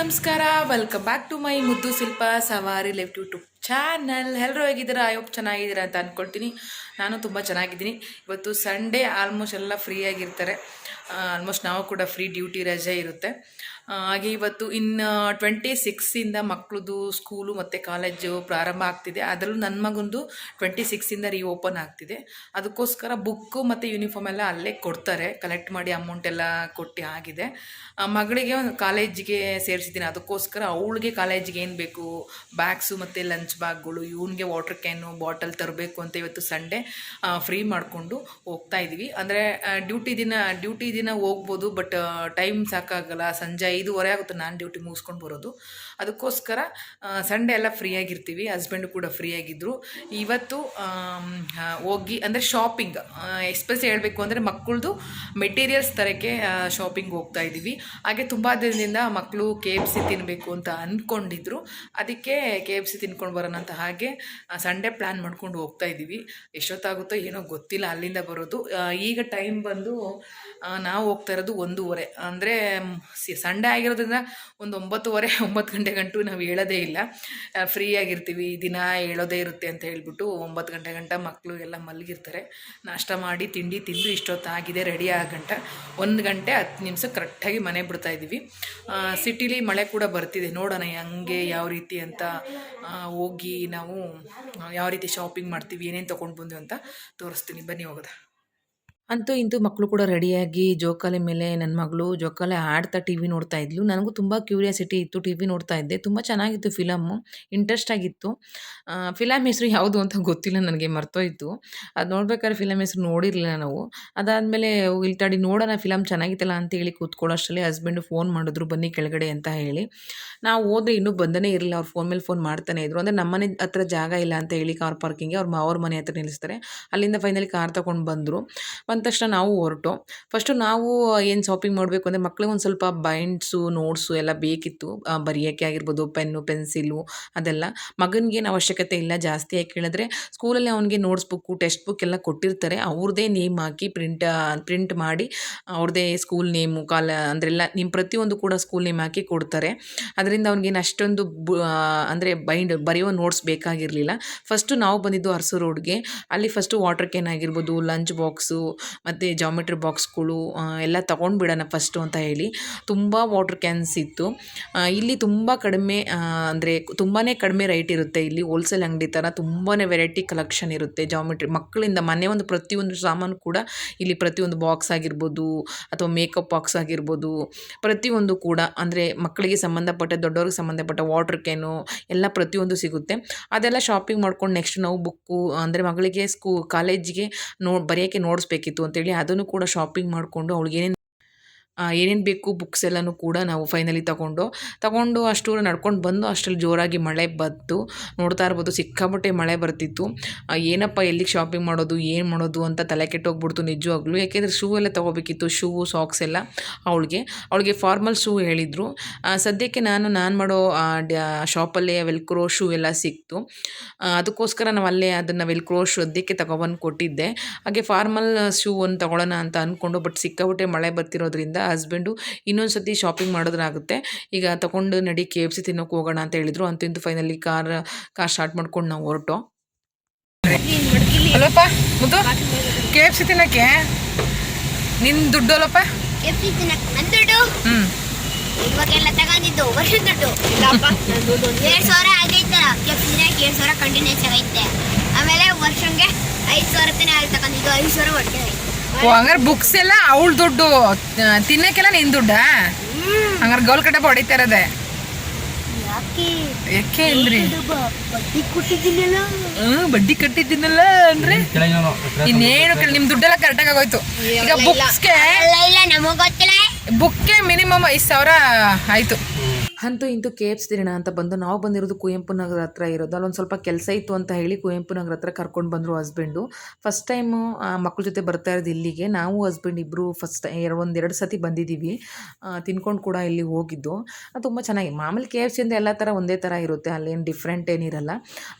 ನಮಸ್ಕಾರ. Welcome back to my ಮುದ್ದು ಶಿಲ್ಪ ಸವಾರಿ ಲೆಫ್ಟ್ ಯೂಟ್ಯೂಬ್ ಚಾನಲ್ ಎಲ್ಲರೂ ಹೇಗಿದ್ದೀರಾ? ಐ ಹೋಪ್ ಚೆನ್ನಾಗಿದ್ದೀರಾ ಅಂತ ಅಂದ್ಕೊಳ್ತೀನಿ ನಾನು ತುಂಬ ಚೆನ್ನಾಗಿದ್ದೀನಿ. ಇವತ್ತು ಸಂಡೇ ಆಲ್ಮೋಸ್ಟ್ ಎಲ್ಲ ಫ್ರೀ ಆಗಿರ್ತಾರೆ. ಆಲ್ಮೋಸ್ಟ್ ನಾವು ಕೂಡ ಫ್ರೀ ಡ್ಯೂಟಿ ರಜೆ ಇರುತ್ತೆ. ಹಾಗೆ ಇವತ್ತು ಇನ್ನು ಟ್ವೆಂಟಿ ಸಿಕ್ಸಿಂದ ಮಕ್ಕಳದು ಸ್ಕೂಲು ಮತ್ತು ಕಾಲೇಜು ಪ್ರಾರಂಭ ಆಗ್ತಿದೆ. ಅದರಲ್ಲೂ ನನ್ನ ಮಗಂದು ಟ್ವೆಂಟಿ ಸಿಕ್ಸಿಂದ ರೀಓಪನ್ ಆಗ್ತಿದೆ. ಅದಕ್ಕೋಸ್ಕರ ಬುಕ್ಕು ಮತ್ತು ಯೂನಿಫಾರ್ಮ್ ಎಲ್ಲ ಅಲ್ಲೇ ಕೊಡ್ತಾರೆ. ಕಲೆಕ್ಟ್ ಮಾಡಿ ಅಮೌಂಟ್ ಎಲ್ಲ ಕೊಟ್ಟು ಆಗಿದೆ. ಮಗಳಿಗೆ ಒಂದು ಕಾಲೇಜಿಗೆ ಸೇರಿಸಿದ್ದೀನಿ. ಅದಕ್ಕೋಸ್ಕರ ಅವಳಿಗೆ ಕಾಲೇಜಿಗೆ ಏನು ಬೇಕು? ಬ್ಯಾಗ್ಸು ಮತ್ತು ಲಂಚ್ ಬ್ಯಾಗ್ಗಳು ಇವನಿಗೆ ವಾಟರ್ ಕ್ಯಾನು ಬಾಟಲ್ ತರಬೇಕು ಅಂತ ಇವತ್ತು ಸಂಡೇ ಫ್ರೀ ಮಾಡಿಕೊಂಡು ಹೋಗ್ತಾ ಇದ್ದೀವಿ ಅಂದರೆ ಡ್ಯೂಟಿ ದಿನ ಡ್ಯೂಟಿ ದಿನ ಹೋಗ್ಬೋದು ಬಟ್ ಟೈಮ್ ಸಾಕಾಗಲ್ಲ. ಸಂಜೆ ಐದೂವರೆ ಆಗುತ್ತೆ ನಾನು ಡ್ಯೂಟಿ ಮುಗಿಸ್ಕೊಂಡು ಬರೋದು. ಅದಕ್ಕೋಸ್ಕರ ಸಂಡೇ ಎಲ್ಲ ಫ್ರೀ ಆಗಿರ್ತೀವಿ. ಹಸ್ಬೆಂಡು ಕೂಡ ಫ್ರೀ ಆಗಿದ್ದರು ಇವತ್ತು ಹೋಗಿ, ಅಂದರೆ ಶಾಪಿಂಗ್ ಎಸ್ಪೆಷಲಿ ಹೇಳಬೇಕು ಅಂದರೆ ಮಕ್ಕಳದು ಮೆಟೀರಿಯಲ್ಸ್ ತರಕ್ಕೆ ಶಾಪಿಂಗ್ ಹೋಗ್ತಾ ಇದ್ದೀವಿ ಹಾಗೆ ತುಂಬ ದಿನದಿಂದ ಮಕ್ಕಳು ಕೆ ಎಫ್ ಸಿ ತಿನ್ನಬೇಕು ಅಂತ ಅಂದ್ಕೊಂಡಿದ್ರು ಅದಕ್ಕೆ ಕೆ ಎಫ್ ಸಿ ತಿನ್ಕೊಂಡು ಬರೋಣ ಅಂತ ಹಾಗೆ ಸಂಡೇ ಪ್ಲ್ಯಾನ್ ಮಾಡ್ಕೊಂಡು ಹೋಗ್ತಾ ಇದ್ದೀವಿ ಎಷ್ಟೊತ್ತಾಗುತ್ತೋ ಏನೋ ಗೊತ್ತಿಲ್ಲ ಅಲ್ಲಿಂದ ಬರೋದು. ಈಗ ಟೈಮ್ ಬಂದು ನಾವು ಹೋಗ್ತಾ ಇರೋದು ಒಂದೂವರೆ. ಅಂದರೆ ಸಂಡೇ ಆಗಿರೋದ್ರಿಂದ ಒಂದು ಒಂಬತ್ತುವರೆ, ಒಂಬತ್ತು ಗಂಟೆ ಗಂಟು ನಾವು ಹೇಳೋದೇ ಇಲ್ಲ. ಫ್ರೀ ಆಗಿರ್ತೀವಿ ದಿನ ಹೇಳೋದೇ ಇರುತ್ತೆ ಅಂತ ಹೇಳ್ಬಿಟ್ಟು ಒಂಬತ್ತು ಗಂಟೆ ಗಂಟ ಮಕ್ಕಳು ಎಲ್ಲ ಮಲಗಿರ್ತಾರೆ. ನಾಷ್ಟ ಮಾಡಿ, ತಿಂಡಿ ತಿಂದು ಇಷ್ಟೊತ್ತಾಗಿದೆ ರೆಡಿ ಆಗಂಟ ಒಂದು ಗಂಟೆ ಹತ್ತು ನಿಮಿಷ ಕರೆಕ್ಟಾಗಿ ಮನೆ ಬಿಡ್ತಾ ಇದ್ದೀವಿ ಸಿಟಿಲಿ ಮಳೆ ಕೂಡ ಬರ್ತಿದೆ. ನೋಡೋಣ ಹಂಗೆ, ಯಾವ ರೀತಿ ಅಂತ ಹೋಗಿ ನಾವು ಯಾವ ರೀತಿ ಶಾಪಿಂಗ್ ಮಾಡ್ತೀವಿ, ಏನೇನು ತೊಗೊಂಡು ಬಂದ್ವಿ ಅಂತ ತೋರಿಸ್ತೀನಿ. ಬನ್ನಿ ಹೋಗೋದ ಅಂತೂ ಇಂತೂ ಮಕ್ಕಳು ಕೂಡ ರೆಡಿಯಾಗಿ ಜೋಕಾಲಿ ಮೇಲೆ ನನ್ನ ಮಗಳು ಜೋಕಾಲಿ ಆಡ್ತಾ ಟಿ ವಿ ನೋಡ್ತಾ ಇದ್ಲು. ನನಗೂ ತುಂಬ ಕ್ಯೂರಿಯಾಸಿಟಿ ಇತ್ತು ಟಿ ವಿ ನೋಡ್ತಾ ಇದ್ದೆ. ತುಂಬ ಚೆನ್ನಾಗಿತ್ತು ಫಿಲಮ್ಮು ಇಂಟ್ರೆಸ್ಟ್ ಆಗಿತ್ತು. ಫಿಲಮ್ ಹೆಸರು ಯಾವುದು ಅಂತ ಗೊತ್ತಿಲ್ಲ, ನನಗೆ ಮರ್ತೋಯ್ತು. ಅದು ನೋಡ್ಬೇಕಾದ್ರೆ ಫಿಲಮ್ ಹೆಸರು ನೋಡಿರಲಿಲ್ಲ ನಾವು. ಅದಾದಮೇಲೆ ಇಲ್ಲಿ ತಡಿ ನೋಡೋಣ, ಫಿಲಮ್ ಚೆನ್ನಾಗಿತ್ತಲ್ಲ ಅಂತ ಹೇಳಿ ಕೂತ್ಕೊಳ್ಳೋಷ್ಟರಲ್ಲಿ ಹಸ್ಬೆಂಡು ಫೋನ್ ಮಾಡಿದ್ರು, ಬನ್ನಿ ಕೆಳಗಡೆ ಅಂತ ಹೇಳಿ. ನಾವು ಹೋದ್ರೆ ಇನ್ನೂ ಬಂದನೇ ಇರಲಿಲ್ಲ. ಅವ್ರು ಫೋನ್ ಮೇಲೆ ಫೋನ್ ಮಾಡ್ತಾನೆ ಇದ್ರು. ಅಂದರೆ ನಮ್ಮನೆ ಹತ್ರ ಜಾಗ ಇಲ್ಲ ಅಂತ ಹೇಳಿ ಕಾರ್ ಪಾರ್ಕಿಂಗ್ಗೆ ಅವ್ರು ಅವ್ರ ಮನೆ ಹತ್ರ ನಿಲ್ಲಿಸ್ತಾರೆ. ಅಲ್ಲಿಂದ ಫೈನಲಿ ಕಾರ್ ತಗೊಂಡು ಬಂದರು. ಬಂದ ತಕ್ಷಣ ನಾವು ಹೊರಟು. ಫಸ್ಟು ನಾವು ಏನು ಶಾಪಿಂಗ್ ಮಾಡಬೇಕು ಅಂದರೆ ಮಕ್ಳಿಗೆ ಒಂದು ಸ್ವಲ್ಪ ಬೈಂಡ್ಸು ನೋಟ್ಸು ಎಲ್ಲ ಬೇಕಿತ್ತು. ಬರೆಯೋಕ್ಕೆ ಆಗಿರ್ಬೋದು ಪೆನ್ನು ಪೆನ್ಸಿಲು ಅದೆಲ್ಲ. ಮಗನಿಗೇನು ಅವಶ್ಯಕತೆ ಇಲ್ಲ. ಜಾಸ್ತಿ ಯಾಕೆ ಹೇಳಿದ್ರೆ ಸ್ಕೂಲಲ್ಲಿ ಅವನಿಗೆ ನೋಟ್ಸ್ ಬುಕ್ಕು ಟೆಕ್ಸ್ಟ್ ಬುಕ್ ಎಲ್ಲ ಕೊಟ್ಟಿರ್ತಾರೆ. ಅವ್ರದ್ದೇ ನೇಮ್ ಹಾಕಿ ಪ್ರಿಂಟ್ ಪ್ರಿಂಟ್ ಮಾಡಿ ಅವ್ರದ್ದೇ ಸ್ಕೂಲ್ ನೇಮು ಕಾಲ, ಅಂದ್ರೆಲ್ಲ ನಿಮ್ಮ ಪ್ರತಿಯೊಂದು ಕೂಡ ಸ್ಕೂಲ್ ನೇಮ್ ಹಾಕಿ ಕೊಡ್ತಾರೆ. ಅದರಿಂದ ಅವ್ನಿಗೇನು ಅಷ್ಟೊಂದು ಬು ಅಂದರೆ ಬೈಂಡ್ ಬರೆಯೋ ನೋಟ್ಸ್ ಬೇಕಾಗಿರಲಿಲ್ಲ. ಫಸ್ಟು ನಾವು ಬಂದಿದ್ದು ಅರಸು ರೋಡ್ಗೆ ಅಲ್ಲಿ ಫಸ್ಟು ವಾಟರ್ ಕ್ಯಾನ್ ಆಗಿರ್ಬೋದು ಲಂಚ್ ಬಾಕ್ಸು ಮತ್ತು ಜಾಮಿಟ್ರಿ ಬಾಕ್ಸ್ಗಳು ಎಲ್ಲ ತೊಗೊಂಡು ಬಿಡೋಣ ಫಸ್ಟು ಅಂತ ಹೇಳಿ. ತುಂಬ ವಾಟರ್ ಕ್ಯಾನ್ಸ್ ಇತ್ತು. ಇಲ್ಲಿ ತುಂಬ ಕಡಿಮೆ ಅಂದರೆ ತುಂಬಾ ಕಡಿಮೆ ರೈಟ್ ಇರುತ್ತೆ. ಇಲ್ಲಿ ಹೋಲ್ಸೇಲ್ ಅಂಗಡಿ ಥರ ತುಂಬಾ ವೆರೈಟಿ ಕಲೆಕ್ಷನ್ ಇರುತ್ತೆ ಜಾಮಿಟ್ರಿ ಮಕ್ಕಳಿಂದ ಮನೆ ಒಂದು ಪ್ರತಿಯೊಂದು ಸಾಮಾನು ಕೂಡ ಇಲ್ಲಿ ಪ್ರತಿಯೊಂದು ಬಾಕ್ಸ್ ಆಗಿರ್ಬೋದು, ಅಥವಾ ಮೇಕಪ್ ಬಾಕ್ಸ್ ಆಗಿರ್ಬೋದು, ಪ್ರತಿಯೊಂದು ಕೂಡ, ಅಂದರೆ ಮಕ್ಕಳಿಗೆ ಸಂಬಂಧಪಟ್ಟ, ದೊಡ್ಡವ್ರಿಗೆ ಸಂಬಂಧಪಟ್ಟ ವಾಟರ್ ಕ್ಯಾನು ಎಲ್ಲ ಪ್ರತಿಯೊಂದು ಸಿಗುತ್ತೆ. ಅದೆಲ್ಲ ಶಾಪಿಂಗ್ ಮಾಡ್ಕೊಂಡು ನೆಕ್ಸ್ಟ್ ನಾವು ಬುಕ್ಕು ಅಂದರೆ ಮಗಳಿಗೆ ಸ್ಕೂ ಕಾಲೇಜಿಗೆ ನೋ, ಬರೆಯೋಕ್ಕೆ ನೋಡಿಸ್ಬೇಕಿತ್ತು. ಅಂತೇಳಿ ಅದನ್ನು ಕೂಡ ಶಾಪಿಂಗ್ ಮಾಡಿಕೊಂಡು ಅವಳಿಗೆ ಏನೇನು ಏನೇನು ಬೇಕು ಬುಕ್ಸ್ ಎಲ್ಲನೂ ಕೂಡ ನಾವು ಫೈನಲಿ ತಗೊಂಡು ತಗೊಂಡು ಅಷ್ಟು ನಡ್ಕೊಂಡು ಬಂದು ಅಷ್ಟರಲ್ಲಿ ಜೋರಾಗಿ ಮಳೆ ಬಂತು. ನೋಡ್ತಾ ಇರ್ಬೋದು ಸಿಕ್ಕಾಪಟ್ಟೆ ಮಳೆ ಬರ್ತಿತ್ತು. ಏನಪ್ಪ ಎಲ್ಲಿಗೆ ಶಾಪಿಂಗ್ ಮಾಡೋದು, ಏನು ಮಾಡೋದು ಅಂತ ತಲೆ ಕೆಟ್ಟೋಗ್ಬಿಡ್ತು ನಿಜವಾಗ್ಲೂ. ಯಾಕೆಂದರೆ ಶೂ ಎಲ್ಲ ತೊಗೋಬೇಕಿತ್ತು ಶೂ ಸಾಕ್ಸ್ ಎಲ್ಲ ಅವಳಿಗೆ. ಅವಳಿಗೆ ಫಾರ್ಮಲ್ ಶೂ ಹೇಳಿದರು. ಸದ್ಯಕ್ಕೆ ನಾನು ನಾನು ಮಾಡೋ ಶಾಪಲ್ಲೇ ವೆಲ್ಕ್ರೋ ಶೂ ಎಲ್ಲ ಸಿಕ್ತು. ಅದಕ್ಕೋಸ್ಕರ ನಾವು ಅಲ್ಲೇ ಅದನ್ನು ವೆಲ್ಕ್ರೋ ಶೂ ಅದಕ್ಕೆ ತಗೊಬಂದು ಕೊಟ್ಟಿದ್ದೆ. ಹಾಗೆ ಫಾರ್ಮಲ್ ಶೂ ಒಂದು ತಗೊಳ್ಳೋಣ ಅಂತ ಅಂದ್ಕೊಂಡು ಬಟ್ ಸಿಕ್ಕಾಪಟ್ಟೆ ಮಳೆ ಬರ್ತಿರೋದ್ರಿಂದ ಹಸ್ಬೆಂಡು ಇನ್ನೊಂದು ಸತಿ ಶಾಪಿಂಗ್ ಮಾಡೋದ್ರಾಗುತ್ತೆ ಈಗ ತಗೊಂಡು ನಡಿ ಕೆ ಎಫ್ ಸಿ ತಿನ್ನೋಕೆ ಹೋಗೋಣ ಅಂತ ಹೇಳಿದ್ರು. ಅಂತೂ ಫೈನಲಿ ಕಾರ್ ಕಾರ್ ಸ್ಟಾರ್ಟ್ ಮಾಡ್ಕೊಂಡು ನಾವು ಹೊರಟು. ಅಲ್ಲಪ್ಪ ಮುದ್ದು ಕೆ ಎಫ್ ಸಿ ತಿನ್ನಕ್ಕೆ? ನಿನ್ ದುಡ್ಡು ಅಲ್ಲಪ್ಪ? ಹ್ಞೂ ಇವಾಗೆಲ್ಲ ತಗೊಂಡಿದ್ದು ವರ್ಷ ದುಡ್ಡು. ಇಲ್ಲಪ್ಪ ಎರಡ್ ಸಾವಿರ ಆಗೈತಲ್ಲ ಕಂಟಿನ್ಯೂಸ್ ಆಗೈತೆ ಆಮೇಲೆ ವರ್ಷಂಗೆ ಐದು ಸಾವಿರ ತಾನೇ ತಗೊಂಡಿದ್ದು. ಐದು ಸಾವಿರ ಒಟ್ಟಿಗೆ ಓ ಹಂಗಾರೆ ಬುಕ್ಸ್ ಎಲ್ಲ ಅವಳ ದುಡ್ಡು ತಿನ್ನಕ್ಕೆಲ್ಲ ನಿನ್ ದುಡ್ಡ? ಹಂಗಾರೆ ಗೋಲ್ ಕಟ್ಟಪ್ಪ ಹೊಡಿತಾ ಇರೋದೆ. ಯಾಕೆ? ಯಾಕೆ ಅಂದ್ರಿ? ಬಡ್ಡಿ ಕೊಟ್ಟಿದ್ದೀನಲ್ಲ? ಹ್ಮ್ ಬಡ್ಡಿ ಕಟ್ಟಿದ್ದೀನಲ್ಲ ಅಂದ್ರೆ? ಇನ್ನೇನು ನಿಮ್ ದುಡ್ಡೆಲ್ಲ ಕರೆಕ್ಟಾಗಿ ಆಗೋಯ್ತು ಈಗ ಬುಕ್ಸ್ಗೆ ಇಲ್ಲ. ಇಲ್ಲ ನಮಗ್ ಗೊತ್ತಿಲ್ಲ. ಬುಕ್ಗೆ ಮಿನಿಮಮ್ ಐದು ಸಾವಿರ ಆಯಿತು. ಅಂತೂ ಇಂತೂ ಕೆ ಎಫ್ ಅಂತ ಬಂದು ನಾವು ಬಂದಿರೋದು ಕುವೆಂಪು ನಗರ ಹತ್ರ ಇರೋದು. ಅಲ್ಲೊಂದು ಸ್ವಲ್ಪ ಕೆಲಸ ಇತ್ತು ಅಂತ ಹೇಳಿ ಕುವೆಂಪು ನಗರ ಹತ್ರ ಕರ್ಕೊಂಡು ಬಂದರು ಹಸ್ಬೆಂಡು. ಫಸ್ಟ್ ಟೈಮು ಮಕ್ಕಳ ಜೊತೆ ಬರ್ತಾ ಇರೋದು ಇಲ್ಲಿಗೆ. ನಾವು ಹಸ್ಬೆಂಡ್ ಇಬ್ಬರು ಫಸ್ಟ್ ಒಂದೆರಡು ಸತಿ ಬಂದಿದ್ದೀವಿ. ತಿನ್ಕೊಂಡು ಕೂಡ ಇಲ್ಲಿ ಹೋಗಿದ್ದು. ತುಂಬ ಚೆನ್ನಾಗಿ ಮಾಮೂಲಿ ಕೆ ಎಫ್ ಸಿಯಿಂದ ಎಲ್ಲ ಥರ ಒಂದೇ ಥರ ಇರುತ್ತೆ. ಅಲ್ಲೇನು ಡಿಫ್ರೆಂಟ್ ಏನಿರಲ್ಲ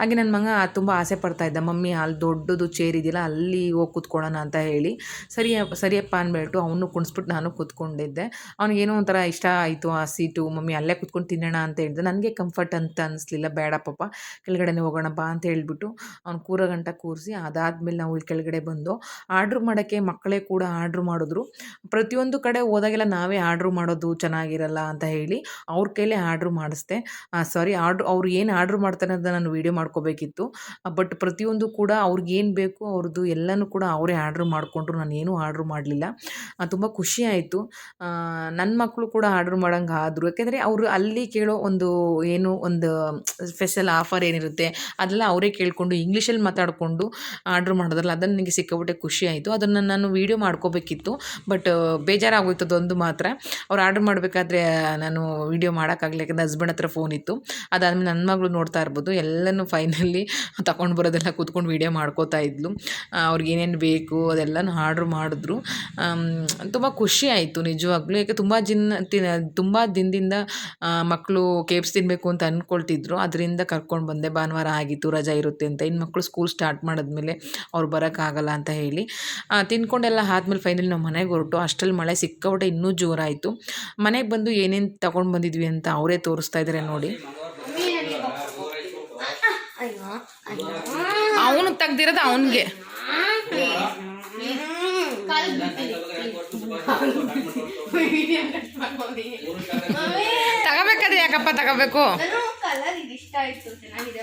ಹಾಗೆ ನನ್ನ ಮಗ ತುಂಬ ಆಸೆ ಪಡ್ತಾ ಇದ್ದ. ಮಮ್ಮಿ, ಅಲ್ಲಿ ದೊಡ್ಡದು ಚೇರ್ ಇದೆಯಲ್ಲ, ಅಲ್ಲಿ ಹೋಗಿ ಕೂತ್ಕೊಳ್ಳೋಣ ಅಂತ ಹೇಳಿ. ಸರಿ ಸರಿಯಪ್ಪ ಅಂದ್ಬಿಟ್ಟು ಅವನು ಕುಣಿಸ್ಬಿಟ್ಟು ನಾನು ಕೂತ್ಕೊಂಡಿದ್ದೆ. ಅವ್ನಿಗೇನೋ ಒಂಥರ ಇಷ್ಟ ಆಯಿತು ಆ ಸೀಟು. ಮಮ್ಮಿ, ಅಲ್ಲೇ ಕುತ್ಕೊಂಡು ತಿನ್ನೋಣ ಅಂತ ಹೇಳಿದ್ರು. ನನಗೆ ಕಂಫರ್ಟ್ ಅಂತ ಅನಿಸ್ಲಿಲ್ಲ. ಬೇಡ ಪಾಪ, ಕೆಳಗಡೆನೇ ಹೋಗೋಣ ಬಾ ಅಂತ ಹೇಳಿಬಿಟ್ಟು ಅವ್ನು ಕೂರೋ ಗಂಟ ಕೂರಿಸಿ ಅದಾದಮೇಲೆ ನಾವು ಇಲ್ಲಿ ಕೆಳಗಡೆ ಬಂದು ಆರ್ಡ್ರ್ ಮಾಡೋಕ್ಕೆ ಮಕ್ಕಳೇ ಕೂಡ ಆರ್ಡ್ರ್ ಮಾಡಿದ್ರು. ಪ್ರತಿಯೊಂದು ಕಡೆ ಹೋದಾಗೆಲ್ಲ ನಾವೇ ಆರ್ಡ್ರ್ ಮಾಡೋದು ಚೆನ್ನಾಗಿರಲ್ಲ ಅಂತ ಹೇಳಿ ಅವ್ರ ಕೈಲೇ ಆರ್ಡ್ರ್ ಮಾಡಿಸ್ದೆ. ಸಾರಿ ಆರ್ಡ್ರ್ ಅವ್ರು ಏನು ಆರ್ಡ್ರ್ ಮಾಡ್ತಾರೆ ಅಂತ ನಾನು ವೀಡಿಯೋ ಮಾಡ್ಕೋಬೇಕಿತ್ತು. ಬಟ್ ಪ್ರತಿಯೊಂದು ಕೂಡ ಅವ್ರಿಗೇನು ಬೇಕು ಅವ್ರದ್ದು ಎಲ್ಲನೂ ಕೂಡ ಅವರೇ ಆರ್ಡ್ರ್ ಮಾಡಿಕೊಂಡ್ರು. ನಾನು ಏನೂ ಆರ್ಡ್ರ್ ಮಾಡಲಿಲ್ಲ. ತುಂಬ ಖುಷಿ ಆಯಿತು. ನನ್ನ ಮಕ್ಕಳು ಕೂಡ ಆರ್ಡ್ರ್ ಮಾಡೋಂಗೆ ಆದರು ಯಾಕೆಂದರೆ ಅವರು ಅಲ್ಲಿ ಕೇಳೋ ಒಂದು ಏನು ಒಂದು ಸ್ಪೆಷಲ್ ಆಫರ್ ಏನಿರುತ್ತೆ, ಅದೆಲ್ಲ ಅವರೇ ಕೇಳಿಕೊಂಡು ಇಂಗ್ಲೀಷಲ್ಲಿ ಮಾತಾಡಿಕೊಂಡು ಆರ್ಡ್ರ್ ಮಾಡೋದ್ರಲ್ಲ ಅದನ್ನು ನನಗೆ ಸಿಕ್ಕಾಪಟ್ಟೆ ಖುಷಿ ಆಯಿತು. ಅದನ್ನು ನಾನು ವೀಡಿಯೋ ಮಾಡ್ಕೋಬೇಕಿತ್ತು ಬಟ್ ಬೇಜಾರಾಗೋಯ್ತು ಅದೊಂದು ಮಾತ್ರ. ಅವ್ರು ಆರ್ಡ್ರ್ ಮಾಡಬೇಕಾದ್ರೆ ನಾನು ವೀಡಿಯೋ ಮಾಡೋಕ್ಕಾಗಲಿ ಯಾಕಂದರೆ ಹಸ್ಬೆಂಡ್ ಹತ್ರ ಫೋನ್ ಇತ್ತು. ಅದಾದಮೇಲೆ ನನ್ನ ಮಗಳು ನೋಡ್ತಾ ಇರ್ಬೋದು, ಎಲ್ಲನೂ ಫೈನಲಿ ತಗೊಂಡು ಬರೋದೆಲ್ಲ ಕೂತ್ಕೊಂಡು ವೀಡಿಯೋ ಮಾಡ್ಕೋತಾ ಇದ್ಲು. ಅವ್ರಿಗೆ ಏನೇನು ಬೇಕು ಅದೆಲ್ಲನೂ ಆರ್ಡ್ರ್ ಮಾಡಿದ್ರು. ತುಂಬ ಖುಷಿ ಆಯಿತು ನಿಜವಾಗ್ಲೂ. ಯಾಕೆ, ತುಂಬ ಜಿನ್ನ ತುಂಬ ದಿನದಿಂದ ಮಕ್ಕಳು ಕೇಪ್ಸ್ ತಿನ್ನಬೇಕು ಅಂತ ಅಂದ್ಕೊಳ್ತಿದ್ರು ಅದರಿಂದ ಕರ್ಕೊಂಡು ಬಂದೆ. ಭಾನುವಾರ ಆಗಿತ್ತು ರಜಾ ಇರುತ್ತೆ ಅಂತ. ಇನ್ನು ಮಕ್ಕಳು ಸ್ಕೂಲ್ ಸ್ಟಾರ್ಟ್ ಮಾಡಿದ್ಮೇಲೆ ಅವ್ರು ಬರೋಕ್ಕಾಗಲ್ಲ ಅಂತ ಹೇಳಿ. ತಿನ್ಕೊಂಡೆಲ್ಲ ಆದ್ಮೇಲೆ ಫೈನಲಿ ನಾವು ಮನೆಗೆ ಹೊರಟು. ಅಷ್ಟರಲ್ಲಿ ಮಳೆ ಸಿಕ್ಕಾಪಟ್ಟೆ ಇನ್ನೂ ಜೋರಾಯಿತು. ಮನೆಗೆ ಬಂದು ಏನೇನು ತಗೊಂಡು ಬಂದಿದ್ವಿ ಅಂತ ಅವರೇ ತೋರಿಸ್ತಾ ಇದ್ದಾರೆ ನೋಡಿ. ಅವನು ತೆಗ್ದಿರೋದು ಅವನಿಗೆ. ಯಾಕಪ್ಪ ತಗೋಬೇಕು? ಕಲರ್ ಇದು ಇಷ್ಟ ಆಯ್ತು ಚೆನ್ನಾಗಿದೆ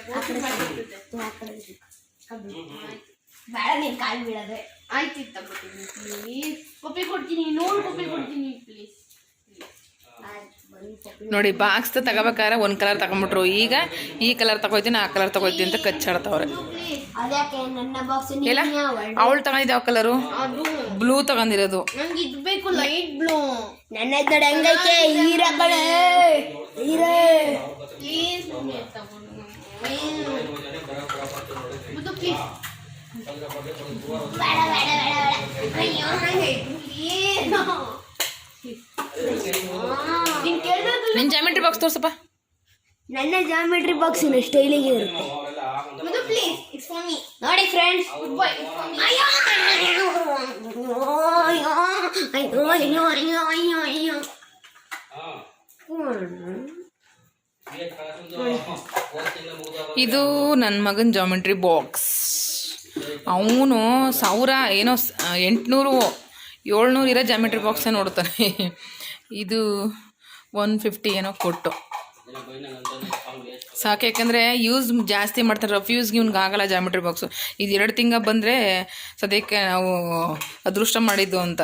ಬೇಡ ನೀನ್ ಕಾಲ್ ಬೀಳದೆ ಆಯ್ತು ಇದು ತಗೋತೀನಿ ಪ್ಲೀಸ್ ಪಪ್ಪಿ ಕೊಡ್ತೀನಿ ನೂರು ಪಪ್ಪಿ ಕೊಡ್ತೀನಿ ಪ್ಲೀಸ್ ನೋಡಿ ಬಾಕ್ಸ್ ತಗೋಬೇಕಾದ್ರೆ ಒಂದು ಕಲರ್ ತಗೊಂಬಿಟ್ರು. ಈಗ ಈ ಕಲರ್ ತಗೋತೀನಿ ಆ ಕಲರ್ ತಗೋತೀನಿ ಅಂತ ಕಚ್ಚಾಡ್ತಾವ್ರೆ. ಇಲ್ಲ ಅವಳು ತಗೊಂಡಿದ್ದೆ ಯಾವ ಕಲರು ಬ್ಲೂ ತಗೊಂಡಿರೋದು. ಲೈಟ್ ಬ್ಲೂ ನನ್ನ ಹೀರ ನಿನ್ನ ಜಾಮೆಟ್ರಿ ಬಾಕ್ಸ್ ತೋರ್ಸಪ್ಪ. ನನ್ನ ಜಾಮೆಟ್ರಿ ಬಾಕ್ಸಿನ ಸ್ಟೈಲಿಗೆ ಇರುತ್ತೆ. ಮುದ್ದು ಪ್ಲೀಸ್ ಇಟ್ಸ್ ಫಾರ್ ಮೀ ನೋಡಿ friends good bye it's for me ಅಯ್ಯೋ ಅಯ್ಯೋ ಅಯ್ಯೋ ಅಯ್ಯೋ ಅಯ್ಯೋ ಅಯ್ಯೋ ಅಯ್ಯೋ. ಇದು ನನ್ನ ಮಗನ ಜಾಮೆಟ್ರಿ ಬಾಕ್ಸ್ ಅವನು ಸಾವಿರ ಏನೋ ಸ್- ಎಂಟುನೂರು ಏಳ್ನೂರು ಇರೋ ಜಾಮೆಟ್ರಿ ಬಾಕ್ಸೇ ನೋಡ್ತಾನೆ. ಇದು ಒನ್ ಫಿಫ್ಟಿ ಏನೋ ಕೊಟ್ಟು. ಸಾಕು, ಯಾಕಂದರೆ ಯೂಸ್ ಜಾಸ್ತಿ ಮಾಡ್ತಾರೆ ರಫ್ ಯೂಸ್ಗೆ ಇವ್ನಿಗೆ ಆಗಲ್ಲ ಜಾಮೆಟ್ರಿ ಬಾಕ್ಸು ಇದು ಎರಡು ತಿಂಗ ಬಂದರೆ ಸದ್ಯಕ್ಕೆ ನಾವು ಅದೃಷ್ಟ ಮಾಡಿದ್ದು ಅಂತ.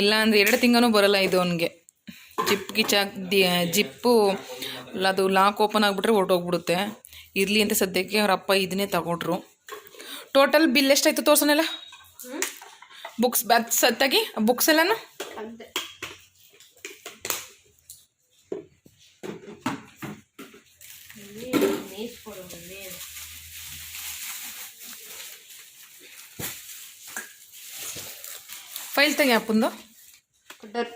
ಇಲ್ಲ ಅಂದರೆ ಎರಡು ತಿಂಗನೂ ಬರಲ್ಲ ಇದು ಅವನಿಗೆ. ಜಿಪ್ ಗಿಚಾಕ್ ಜಿಪ್ಪು ಅದು ಲಾಕ್ ಓಪನ್ ಆಗಿಬಿಟ್ರೆ ಹೊರ್ಟೋಗ್ಬಿಡುತ್ತೆ. ಇರಲಿ ಅಂತ ಸದ್ಯಕ್ಕೆ ಅಪ್ಪ ಇದನ್ನೇ ತಗೊಟ್ರು ಟೋಟಲ್ ಬಿಲ್ ಎಷ್ಟಾಯ್ತು ತೋರ್ಸೋನೆಲ್ಲ ಬುಕ್ಸ್ ಬತ್ ಸತ್ತಾಗಿ ಬುಕ್ಸ್ ಎಲ್ಲನೂ ಅಂತೆ ಫೈಲ್ ತೆಗಿ ಅಪ್ಪಂದು ಕೊಟ್ಟರ್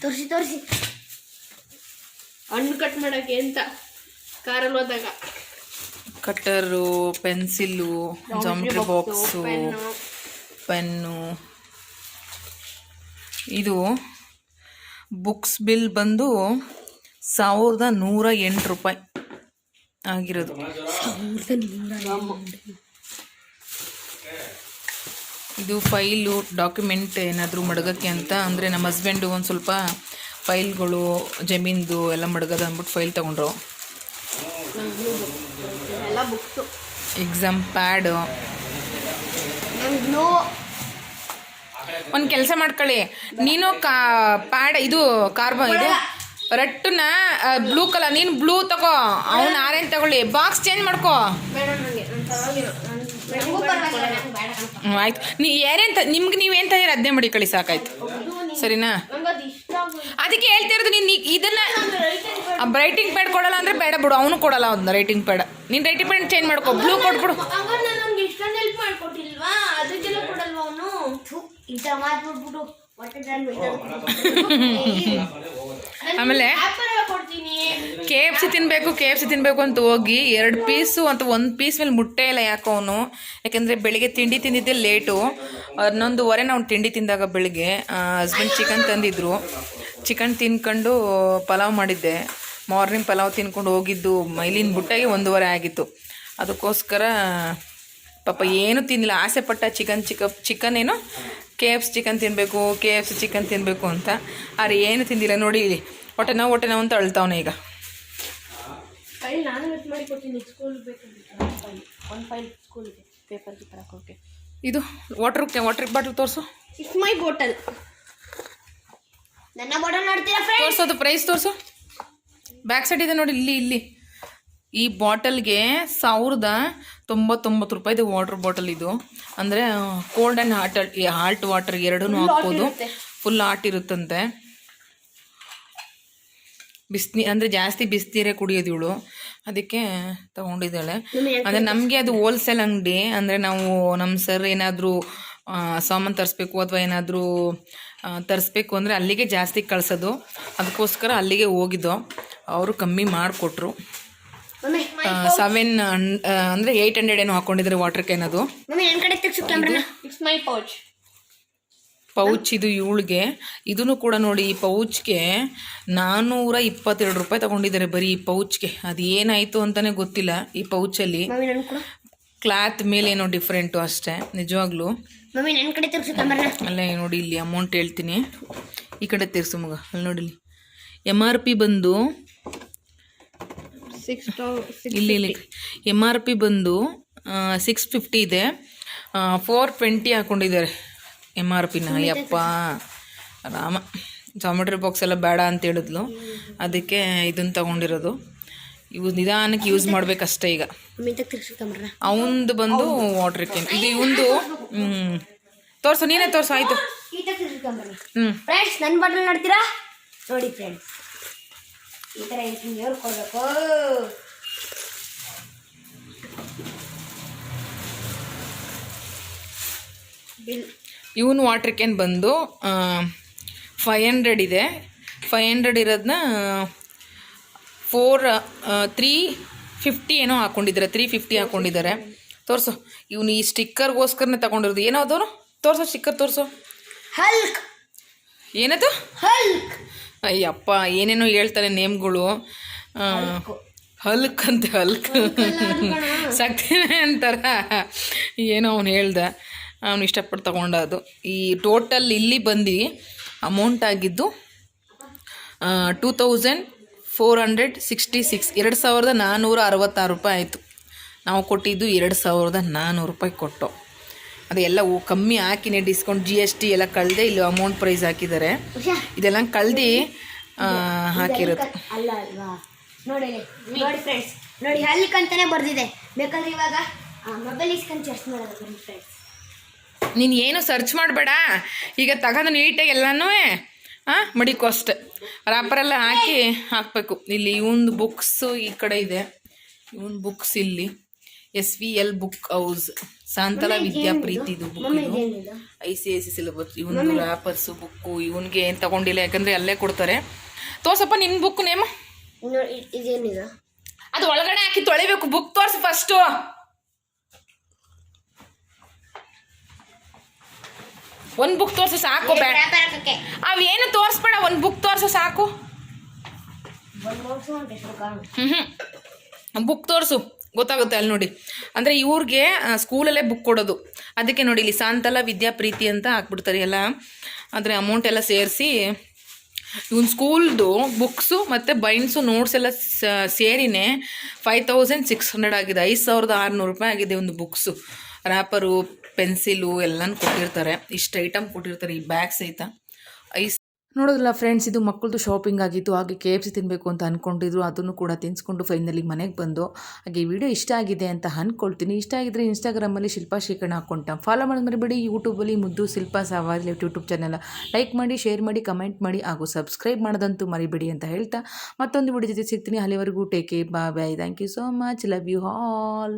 ತೋರಿಸಿ ತೋರಿಸಿ ಹಣ್ಣು ಕಟ್ ಮಾಡಕ್ಕೆ ಅಂತ ಕಾರಲ್ಲಿ ಹೋದಾಗ cutter pencil geometry box pen. ಇದು ಬುಕ್ಸ್ ಬಿಲ್ ಬಂದು ಸಾವಿರದ ನೂರ ಎಂಟು ರೂಪಾಯಿ ಆಗಿರೋದು. ಇದು ಫೈಲು ಡಾಕ್ಯುಮೆಂಟ್ ಏನಾದರೂ ಮಡಗಕ್ಕೆ ಅಂತ ಅಂದರೆ ನಮ್ಮ ಹಸ್ಬೆಂಡು ಒಂದು ಸ್ವಲ್ಪ ಫೈಲ್ಗಳು ಜಮೀನ್ದು ಎಲ್ಲ ಮಡಗದ ಅಂದ್ಬಿಟ್ಟು ಫೈಲ್ ತೊಗೊಂಡ್ರು. Exam pad. ಒಂದು ಕೆಲಸ ಮಾಡ್ಕೊಳ್ಳಿ. ನೀನು ಕಾ, ಪ್ಯಾಡ್ ಇದು ಕಾರ್ಬನ್ ಇದು. ರಟ್ಟನ್ನ ಬ್ಲೂ ಕಲರ್ ನೀನು ಬ್ಲೂ ತಗೋ. ಅವನ ಆರೆಂಜ್ ತಗೊಳ್ಳಿ. ಬಾಕ್ಸ್ ಚೇಂಜ್ ಮಾಡ್ಕೋ. ಆಯ್ತು. ನೀ ಏನೇನು ನಿಮ್ಗೆ ನೀವೇನು ತಂದಿರ ಅದನ್ನೇ ಮಾಡಿ ಕಳಿ ಸಾಕಾಯ್ತು. ಸರಿನಾ? ಅದಕ್ಕೆ ಹೇಳ್ತಿರೋದು ನೀನು ಇದನ್ನ ರೈಟಿಂಗ್ ಪ್ಯಾಡ್ ಕೊಡಲ್ಲ ಅಂದ್ರೆ ಬೇಡ ಬಿಡು. ಅವನು ಕೊಡಲ್ಲ ಅವ್ನ ರೈಟಿಂಗ್ ಪ್ಯಾಡ್ ನೀನು ರೈಟಿಂಗ್ ಪ್ಯಾಡ್ ಚೇಂಜ್ ಮಾಡ್ಕೋ. ಬ್ಲೂ ಕೊಟ್ಬಿಡು. ಮಾಡ್ಕೊಟ್ಟಿಲ್ವಾ ಅದಕ್ಕೆಲ್ಲ ಕೊಡಲ್ವಾ ಅವನು? ಬಿಟ್ಬಿಟ್ಟು ಆಮೇಲೆ ಕೆ ಎಫ್ ಸಿ ತಿನ್ನಬೇಕು ಕೆ ಎಫ್ ಸಿ ತಿನ್ನಬೇಕು ಅಂತ ಹೋಗಿ ಎರಡು ಪೀಸು ಅಂತ ಒಂದು ಪೀಸ್ ಮೇಲೆ ಮುಟ್ಟೆ ಇಲ್ಲ ಯಾಕೋ ಅವನು. ಯಾಕಂದ್ರೆ ಬೆಳಿಗ್ಗೆ ತಿಂಡಿ ತಿಂದಿದ್ದೆ ಲೇಟು. ಹನ್ನೊಂದುವರೆ ನಾವು ತಿಂಡಿ ತಿಂದಾಗ ಬೆಳಿಗ್ಗೆ ಹಸ್ಬೆಂಡ್ ಚಿಕನ್ ತಂದಿದ್ರು. ಚಿಕನ್ ತಿನ್ಕೊಂಡು ಪಲಾವ್ ಮಾಡಿದ್ದೆ. ಮಾರ್ನಿಂಗ್ ಪಲಾವ್ ತಿನ್ಕೊಂಡು ಹೋಗಿದ್ದು ಮೈಲಿನ ಬುಟ್ಟಾಗಿ ಒಂದೂವರೆ ಆಗಿತ್ತು. ಅದಕ್ಕೋಸ್ಕರ ಪಾಪ ಏನೂ ತಿನ್ನಿಲ್ಲ ಆಸೆ ಪಟ್ಟ ಚಿಕನ್ ಚಿಕ ಚಿಕನ್ ಏನು? ಕೆ ಎಫ್ ಚಿಕನ್ ತಿನ್ನಬೇಕು ಕೆ ಎಫ್ ಸಿ ಚಿಕನ್ ತಿನ್ನಬೇಕು ಅಂತ. ಆದರೆ ಏನು ತಿಂದಿಲ್ಲ. ನೋಡಿ ಇಲ್ಲಿ. ಹೊಟ್ಟೆ ನೋವು ಹೊಟ್ಟೆ ನೋವು ಅಂತ ಅಳ್ತಾವನೆ ಈಗ. ಇದು ವಾಟರ್ ವಾಟರ್ ಬಾಟಲ್ ತೋರಿಸು. ಇಟ್ಸ್ ಮೈ ಬಾಟಲ್ ನನ್ನ ಬಾಟಲ್ ನೋಡ್ತೀರಾ ತೋರಿಸೋದು ಪ್ರೈಸ್ ತೋರಿಸು. ಬ್ಯಾಕ್ ಸೈಡ್ ಇದೆ ನೋಡಿ ಇಲ್ಲಿ ಇಲ್ಲಿ. ಈ ಬಾಟಲ್ಗೆ ಸಾವಿರದ ತೊಂಬತ್ತೊಂಬತ್ತು ರೂಪಾಯಿದು ವಾಟರ್ ಬಾಟಲ್ ಇದು. ಅಂದರೆ cold and hot halt water ಎರಡೂ ಹಾಕ್ಬೋದು. ಫುಲ್ ಹಾಟ್ ಇರುತ್ತಂತೆ. ಬಿಸ್ನಿ ಅಂದರೆ ಜಾಸ್ತಿ ಬಿಸಿನೀರೇ ಕುಡಿಯೋದು ಇವಳು. ಅದಕ್ಕೆ ತಗೊಂಡಿದ್ದಾಳೆ. ಅಂದರೆ ನಮಗೆ ಅದು ಹೋಲ್ಸೇಲ್ ಅಂಗಡಿ. ಅಂದರೆ ನಾವು ನಮ್ಮ ಸರ್ ಏನಾದರೂ ಸಾಮಾನು ತರಿಸ್ಬೇಕು ಅಥವಾ ಏನಾದರೂ ತರಿಸ್ಬೇಕು ಅಂದರೆ ಅಲ್ಲಿಗೆ ಜಾಸ್ತಿ ಕಳಿಸೋದು. ಅದಕ್ಕೋಸ್ಕರ ಅಲ್ಲಿಗೆ ಹೋಗಿದ್ದೋ. ಅವರು ಕಮ್ಮಿ ಮಾಡಿಕೊಟ್ರು. ಸೆವೆನ್ ಅಂದರೆ ಏಯ್ಟ್ ಹಂಡ್ರೆಡ್ ಏನೋ ಹಾಕೊಂಡಿದ್ರೆ ವಾಟರ್ ಕ್ಯಾನ್ ಅದು. ಇಟ್ಸ್ ಮೈ ಪೌಚ್ ಪೌಚ್ ಇದು ಇವಳಿಗೆ. ಇದನ್ನು ಕೂಡ ನೋಡಿ ಈ ಪೌಚ್ಗೆ ನಾನ್ನೂರ ಇಪ್ಪತ್ತೆರಡು ರೂಪಾಯಿ ತಗೊಂಡಿದ್ದಾರೆ ಬರೀ ಈ ಪೌಚ್ಗೆ ಅದು ಏನಾಯಿತು ಅಂತಲೇ ಗೊತ್ತಿಲ್ಲ ಈ ಪೌಚಲ್ಲಿ ಕ್ಲಾತ್ ಮೇಲೆ ಏನೋ ಡಿಫ್ರೆಂಟು ಅಷ್ಟೇ ನಿಜವಾಗ್ಲೂ. ಅಲ್ಲ ನೋಡಿ ಇಲ್ಲಿ ಅಮೌಂಟ್ ಹೇಳ್ತೀನಿ. ಈ ಕಡೆ ತಿರ್ಸು ಮಗ ಅಲ್ಲಿ ನೋಡಿ ಇಲ್ಲಿ. ಎಂ ಆರ್ ಪಿ ಬಂದು ಸಿಕ್ಸ್ ಇಲ್ಲಿ ಇಲ್ಲಿ. ಎಂ ಆರ್ ಪಿ ಬಂದು ಸಿಕ್ಸ್ ಫಿಫ್ಟಿ ಇದೆ. ಫೋರ್ ಟ್ವೆಂಟಿ ಹಾಕೊಂಡಿದ್ದಾರೆ ಎಂ ಆರ್ ಪಿನ ಯಪ್ಪ ರಾಮ. ಜಾಮೆಟ್ರಿ ಬಾಕ್ಸ್ ಎಲ್ಲ ಬೇಡ ಅಂತ ಹೇಳಿದ್ಲು. ಅದಕ್ಕೆ ಇದನ್ನು ತಗೊಂಡಿರೋದು. ಇವು ನಿಧಾನಕ್ಕೆ ಯೂಸ್ ಮಾಡ್ಬೇಕಷ್ಟೇ ಈಗ. ಅವಂದು ಬಂದು ವಾಟರ್ ಕ್ಯಾನ್ ಇದು ಇವಂದು ಹ್ಞೂ ತೋರ್ಸು ನೀನೇ ತೋರ್ಸು ಆಯಿತು. ಹ್ಞೂ ಫ್ರೆಂಡ್ಸ್ ನನ್ನ ಬಾಟಲ್ ನೋಡ್ತೀರಾ? ನೋಡಿ ಫ್ರೆಂಡ್ಸ್ ಈ ಥರ ಹಿಂಗೆ ಬಿಲ್. ಇವನ್ ವಾಟರ್ ಕ್ಯಾನ್ ಬಂದು ಫೈವ್ ಹಂಡ್ರೆಡ್ ಇದೆ. ಫೈವ್ ಹಂಡ್ರೆಡ್ ಇರೋದನ್ನ ಫೋರ್ ತ್ರೀ ಫಿಫ್ಟಿ ಏನೋ ಹಾಕ್ಕೊಂಡಿದ್ದಾರೆ ತ್ರೀ ಫಿಫ್ಟಿ ಹಾಕ್ಕೊಂಡಿದ್ದಾರೆ ತೋರಿಸು. ಇವನು ಈ ಸ್ಟಿಕ್ಕರ್ಗೋಸ್ಕರನೇ ತಗೊಂಡಿರೋದು. ಏನೋ ಅದವನು ತೋರಿಸು ಸ್ಟಿಕ್ಕರ್ ತೋರಿಸು. ಹಲ್ಕ್ ಏನದು? ಹಲ್ಕ್ ಅಯ್ಯಪ್ಪ ಏನೇನೋ ಹೇಳ್ತಾರೆ ನೇಮ್ಗಳು. ಹಲ್ಕ್. ಅಂತ ಹಲ್ಕ್. ಸಕ್ತಿನೇ ಅಂತಾರ. ಏನೋ ಅವ್ನು ಹೇಳ್ದ. ಅವನು ಇಷ್ಟಪಟ್ಟು ತಗೊಂಡ ಅದು ಈ ಟೋಟಲ್ ಇಲ್ಲಿ ಬಂದು ಅಮೌಂಟ್ ಆಗಿದ್ದು two thousand four hundred sixty six ಎರಡು ಸಾವಿರದ ನಾನ್ನೂರ ಅರವತ್ತಾರು ರೂಪಾಯಿ ಆಯಿತು. ನಾವು ಕೊಟ್ಟಿದ್ದು ಎರಡು ಸಾವಿರದ ನಾನ್ನೂರು ರೂಪಾಯಿ ಕೊಟ್ಟು. ಅದೆಲ್ಲ ಕಮ್ಮಿ ಹಾಕಿನೇ ಡಿಸ್ಕೌಂಟ್ ಜಿ ಎಸ್ ಟಿ ಎಲ್ಲ ಕಳ್ದೆ ಇಲ್ಲಿ ಅಮೌಂಟ್ ಪ್ರೈಸ್ ಹಾಕಿದ್ದಾರೆ ಇದೆಲ್ಲ ಕಳ್ದು ಹಾಕಿರುತ್ತೆ ಅಲ್ಲ ಅಲ್ವಾ? ನೋಡಿ ನೋಡಿ ಫ್ರೆಂಡ್ಸ್ ನೋಡಿ ಹಲ್ಕ್ ಅಂತಾನೆ ಬರ್ದಿದೆ. ಬೇಕಾದ್ರೆ ಇವಾಗ ಮೊಬೈಲ್ ಇಸ್ಕೊಂಡು ಚೆಸ್ಟ್ ಮಾಡೋದು ಬನ್ನಿ ಫ್ರೆಂಡ್ಸ್ ನೀನು ಏನು ಸರ್ಚ್ ಮಾಡಬೇಡ. ಈಗ ತಗೊಂಡು ನೀಟಾಗಿ ಎಲ್ಲನೂ ಹಾಂ ಮಡಿಕೋ ಅಷ್ಟೆ. ಎಲ್ಲ ಹಾಕಿ ಹಾಕಬೇಕು. ಇಲ್ಲಿ ಇವೊಂದು ಬುಕ್ಸು ಈ ಕಡೆ ಇದೆ. ಇವನ್ ಬುಕ್ಸ್ ಇಲ್ಲಿ. S V L book house ಸಾಂತಲ ವಿದ್ಯಾಪ್ರೀತಿದು ಬುಕ್ ಇದು I C I C syllabus ಇವನು ರ್ಯಾಪರ್ಸು ಬುಕ್ಕು ಇವನಿಗೆ ಏನು ತಗೊಂಡಿಲ್ಲ ಯಾಕಂದ್ರೆ ಅಲ್ಲೇ ಕೊಡ್ತಾರೆ. ತೋರ್ಸಪ್ಪ ನಿನ್ ಬುಕ್ ನೇಮ. ಅದು ಒಳಗಡೆ ಹಾಕಿ ತೊಳಿಬೇಕು ಬುಕ್ ತೋರ್ಸು ಫಸ್ಟು ಒಂದ್ ಬುಕ್ ತೋರ್ಸು ಸಾಕು ಬೇಡ ಅವೇನು ತೋರಿಸ್ಬೇಡ ಒಂದ್ ಬುಕ್ ತೋರ್ಸು ಸಾಕು. ಹ್ಮ್ ಹ್ಞೂ ಬುಕ್ ತೋರಿಸು. ಗೊತ್ತಾಗುತ್ತೆ ಅಲ್ಲಿ ನೋಡಿ. ಅಂದರೆ ಇವ್ರಿಗೆ ಸ್ಕೂಲಲ್ಲೇ ಬುಕ್ ಕೊಡೋದು. ಅದಕ್ಕೆ ನೋಡಿ ಇಲ್ಲಿ ಸಾಂತಲ ವಿದ್ಯಾಪ್ರೀತಿ ಅಂತ ಹಾಕ್ಬಿಡ್ತಾರೆ ಎಲ್ಲ. ಆದರೆ ಅಮೌಂಟ್ ಎಲ್ಲ ಸೇರಿಸಿ, ಇವನ್ ಸ್ಕೂಲ್ದು ಬುಕ್ಸು ಮತ್ತು ಬೈನ್ಸು ನೋಟ್ಸ್ ಎಲ್ಲ ಸೇರಿನೇ ಫೈವ್ ತೌಸಂಡ್ ಸಿಕ್ಸ್ ಹಂಡ್ರೆಡ್ ಆಗಿದೆ. ಐದು ಸಾವಿರದ ಆರುನೂರು ರೂಪಾಯಿ ಆಗಿದೆ ಒಂದು ಬುಕ್ಸು ರ್ಯಾಪರು ಪೆನ್ಸಿಲು ಎಲ್ಲನೂ ಕೊಟ್ಟಿರ್ತಾರೆ. ಇಷ್ಟು ಐಟಮ್ ಕೊಟ್ಟಿರ್ತಾರೆ. ಈ ಬ್ಯಾಗ್ ಸಹಿತ ನೋಡೋದಿಲ್ಲ ಫ್ರೆಂಡ್ಸ್ ಇದು ಮಕ್ಕಳದು ಶಾಪಿಂಗ್ ಆಗಿತ್ತು, ಹಾಗೆ ಕೆ ಎಫ್ ಸಿ ತಿನ್ನಬೇಕು ಅಂತ ಅಂದ್ಕೊಂಡಿದ್ರು ಅದನ್ನು ಕೂಡ ತಿನ್ಸ್ಕೊಂಡು ಫೈನಲಿ ಮನೆಗೆ ಬಂದು, ಹಾಗೆ ಈ ವಿಡಿಯೋ ಇಷ್ಟ ಆಗಿದೆ ಅಂತ ಅಂದ್ಕೊಳ್ತೀನಿ ಇಷ್ಟ ಆಗಿದ್ದರೆ ಇನ್ಸ್ಟಾಗ್ರಾಮಲ್ಲಿ ಶಿಲ್ಪಾ ಶೇಖರಣ ಅಕೌಂಟ ಫಾಲೋ ಮಾಡೋದು ಮರಿಬೇಡಿ. ಯೂಟ್ಯೂಬಲ್ಲಿ ಮುದ್ದು Shilpa Savari YouTube channel like ಮಾಡಿ ಶೇರ್ ಮಾಡಿ ಕಮೆಂಟ್ ಮಾಡಿ, ಹಾಗೂ ಸಬ್ಸ್ಕ್ರೈಬ್ ಮಾಡೋದಂತೂ ಮರಿಬೇಡಿ ಅಂತ ಹೇಳ್ತಾ ಮತ್ತೊಂದು ವಿಡಿಯೋ ಜೊತೆ ಸಿಗ್ತೀನಿ. ಅಲ್ಲಿವರೆಗೂ take care bye bye thank you so much love you all